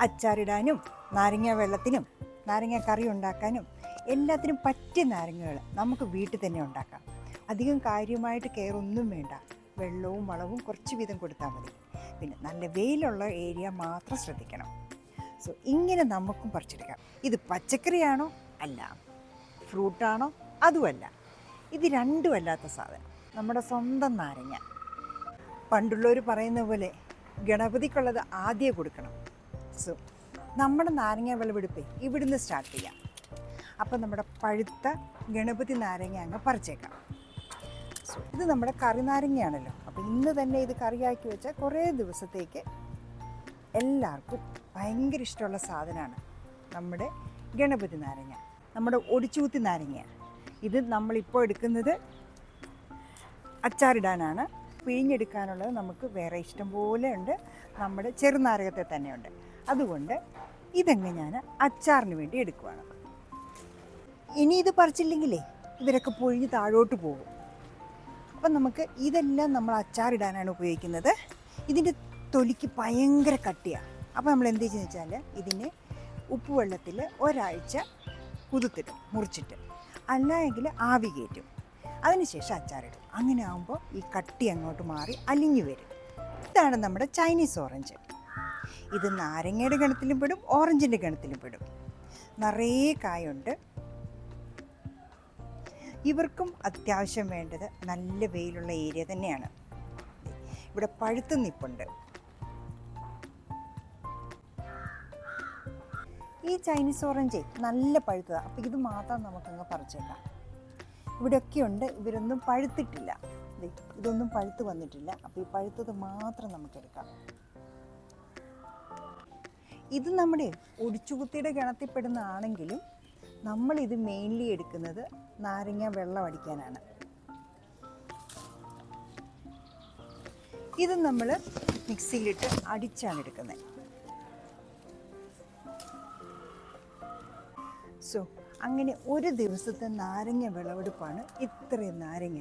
അച്ചാറിടാനും നാരങ്ങ വെള്ളത്തിനും നാരങ്ങ കറി ഉണ്ടാക്കാനും എല്ലാത്തിനും പറ്റിയ നാരങ്ങകൾ നമുക്ക് വീട്ടിൽ തന്നെ ഉണ്ടാക്കാം. അധികം കാര്യമായിട്ട് കെയർ ഒന്നും വേണ്ട. വെള്ളവും വളവും കുറച്ച് വീതം കൊടുത്താൽ മതി. പിന്നെ നല്ല വെയിലുള്ള ഏരിയ മാത്രം ശ്രദ്ധിക്കണം. സോ ഇങ്ങനെ നമുക്കും പറിച്ചെടുക്കാം. ഇത് പച്ചക്കറിയാണോ? അല്ല. ഫ്രൂട്ടാണോ? അതുമല്ല. ഇത് രണ്ടും അല്ലാത്ത സാധനം. നമ്മുടെ സ്വന്തം നാരങ്ങ. പണ്ടുള്ളവർ പറയുന്ന പോലെ ഗണപതിക്കുള്ളത് ആദ്യം കൊടുക്കണം. സോ നമ്മുടെ നാരങ്ങ വിളവെടുപ്പേ ഇവിടുന്ന് സ്റ്റാർട്ട് ചെയ്യാം. അപ്പം നമ്മുടെ പഴുത്ത ഗണപതി നാരങ്ങ അങ്ങ് പറിച്ചേക്കാം. ഇത് നമ്മുടെ കറി നാരങ്ങയാണല്ലോ. അപ്പോൾ ഇന്ന് തന്നെ ഇത് കറിയാക്കി വെച്ചാൽ കുറേ ദിവസത്തേക്ക് എല്ലാവർക്കും ഭയങ്കര ഇഷ്ടമുള്ള സാധനമാണ് നമ്മുടെ ഗണപതി നാരങ്ങ നമ്മുടെ ഒടിച്ചൂത്തി നാരങ്ങ. ഇത് നമ്മളിപ്പോൾ എടുക്കുന്നത് അച്ചാറിടാനാണ്. പിഴിഞ്ഞെടുക്കാനുള്ളത് നമുക്ക് വേറെ ഇഷ്ടം പോലെ ഉണ്ട്. നമ്മുടെ ചെറുനാരകത്തെ തന്നെയുണ്ട്. അതുകൊണ്ട് ഇതങ്ങ് ഞാൻ അച്ചാറിന് വേണ്ടി എടുക്കുവാണ്. ഇനി ഇത് പറിച്ചില്ലെങ്കിലേ ഇവരൊക്കെ പൊഴിഞ്ഞ് താഴോട്ട് പോകും. അപ്പം നമുക്ക് ഇതെല്ലാം നമ്മൾ അച്ചാറിടാനാണ് ഉപയോഗിക്കുന്നത്. ഇതിന്റെ തൊലിക്ക് ഭയങ്കര കട്ടിയാണ് അപ്പോൾ നമ്മൾ എന്ത് ചെയ്യുന്നത് വെച്ചാൽ ഇതിനെ ഉപ്പുവെള്ളത്തിൽ ഒരാഴ്ച കുതിർത്തിടും മുറിച്ചിട്ട്. അല്ല എങ്കിൽ ആവി കയറ്റും. അതിനുശേഷം അച്ചാറിടും. അങ്ങനെ ആകുമ്പോൾ ഈ കട്ടി അങ്ങോട്ട് മാറി അലിഞ്ഞു വരും. ഇതാണ് നമ്മുടെ ചൈനീസ് ഓറഞ്ച്. ഇത് നാരങ്ങയുടെ ഗണത്തിലും പെടും ഓറഞ്ചിന്റെ ഗണത്തിലും പെടും. നിറയെ കായുണ്ട്. ഇവർക്കും അത്യാവശ്യം വേണ്ടത് നല്ല വെയിലുള്ള ഏരിയ തന്നെയാണ്. ഇവിടെ പഴുത്ത് നിപ്പുണ്ട്. ഈ ചൈനീസ് ഓറഞ്ച് നല്ല പഴുത്തതാണ് അപ്പോൾ ഇത് മാത്രം നമുക്കങ്ങ് പറിച്ചേക്കാം. ഇവിടെയൊക്കെ ഉണ്ട്. ഇവരൊന്നും പഴുത്തിട്ടില്ല. ഇതൊന്നും പഴുത്ത് വന്നിട്ടില്ല. അപ്പോൾ ഈ പഴുത്തത് മാത്രം നമുക്കെടുക്കാം ഇത് നമ്മുടെ ഒടിച്ചുകുത്തിയുടെ ഗണത്തിൽപ്പെടുന്നതാണെങ്കിലും നമ്മളിത് മെയിൻലി എടുക്കുന്നത് നാരങ്ങ വെള്ളം അടിക്കാനാണ്. ഇത് നമ്മൾ മിക്സിയിലിട്ട് അടിച്ചാണ് എടുക്കുന്നത്. സോ അങ്ങനെ ഒരു ദിവസത്തെ നാരങ്ങ വിളവെടുപ്പാണ് ഇത്രയും നാരങ്ങ.